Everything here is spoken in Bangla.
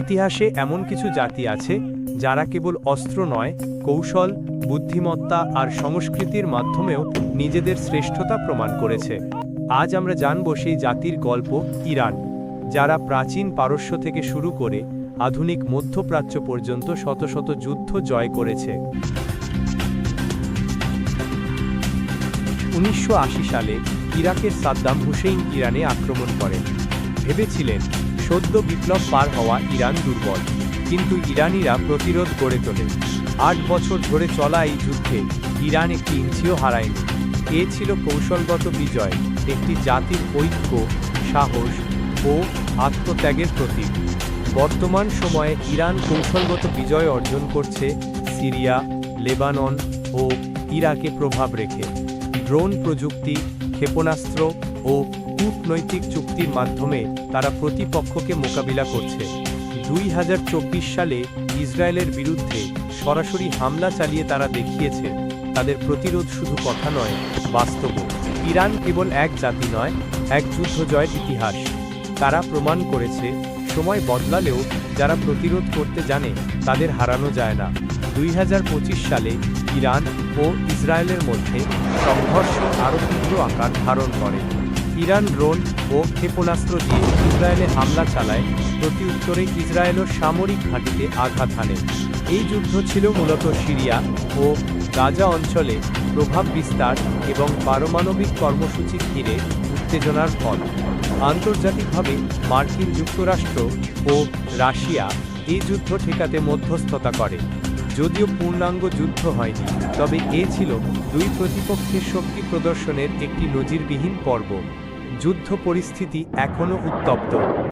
ইতিহাসে এমন কিছু জাতি আছে যারা কেবল অস্ত্র নয়, কৌশল, বুদ্ধিমত্তা আর সংস্কৃতির মাধ্যমেও নিজেদের শ্রেষ্ঠতা প্রমাণ করেছে। আজ আমরা জানব সেই জাতির গল্প ইরান, যারা প্রাচীন পারস্য থেকে শুরু করে আধুনিক মধ্যপ্রাচ্য পর্যন্ত শত শত যুদ্ধ জয় করেছে। উনিশশো আশি সালে ইরাকের সাদ্দাম হুসেইন ইরানে আক্রমণ করেন। ভেবেছিলেন সদ্য বিপ্লব পার হওয়া ইরান দুর্বল। কিন্তু ইরানিরা প্রতিরোধ গড়ে তোলে। আট বছর ধরে চলা এই যুদ্ধে ইরান একটি ইঞ্চিও হারায়নি। এ ছিল কৌশলগত বিজয়, একটি জাতির ঐক্য, সাহস ও আত্মত্যাগের প্রতীক। বর্তমান সময়ে ইরান কৌশলগত বিজয় অর্জন করছে সিরিয়া, লেবানন ও ইরাকে প্রভাব রেখে। ড্রোন প্রযুক্তি, ক্ষেপণাস্ত্র ও কূটনৈতিক চুক্তির মাধ্যমে তারা প্রতিপক্ষকে মোকাবিলা করছে। দুই হাজার চব্বিশ সালে ইসরায়েলের বিরুদ্ধে সরাসরি হামলা চালিয়ে তারা দেখিয়েছে, তাদের প্রতিরোধ শুধু কথা নয় বাস্তব ইরান কেবল এক জাতি নয়, এক যুদ্ধ জয়ের ইতিহাস। তারা প্রমাণ করেছে, সময় বদলালেও যারা প্রতিরোধ করতে জানে, তাদের হারানো যায় না। দুই হাজার পঁচিশ সালে ইরান ও ইসরায়েলের মধ্যে সংঘর্ষ আরও তীব্র আকার ধারণ করে। ইরান ড্রোন ও ক্ষেপণাস্ত্র দিয়ে ইসরায়েলে হামলা চালায়, প্রতি প্রতিউত্তরে ইসরায়েলও সামরিক ঘাঁটিতে আঘাত হানে। এই যুদ্ধ ছিল মূলত সিরিয়া ও গাজা অঞ্চলে প্রভাব বিস্তার এবং পারমাণবিক কর্মসূচি ঘিরে উত্তেজনার ফল। আন্তর্জাতিকভাবে মার্কিন যুক্তরাষ্ট্র ও রাশিয়া এই যুদ্ধ ঠেকাতে মধ্যস্থতা করে। যদিও পূর্ণাঙ্গ যুদ্ধ হয়নি, তবে এ ছিল দুই প্রতিপক্ষের শক্তি প্রদর্শনের একটি নজিরবিহীন পর্ব। যুদ্ধ পরিস্থিতি এখনও উত্তপ্ত।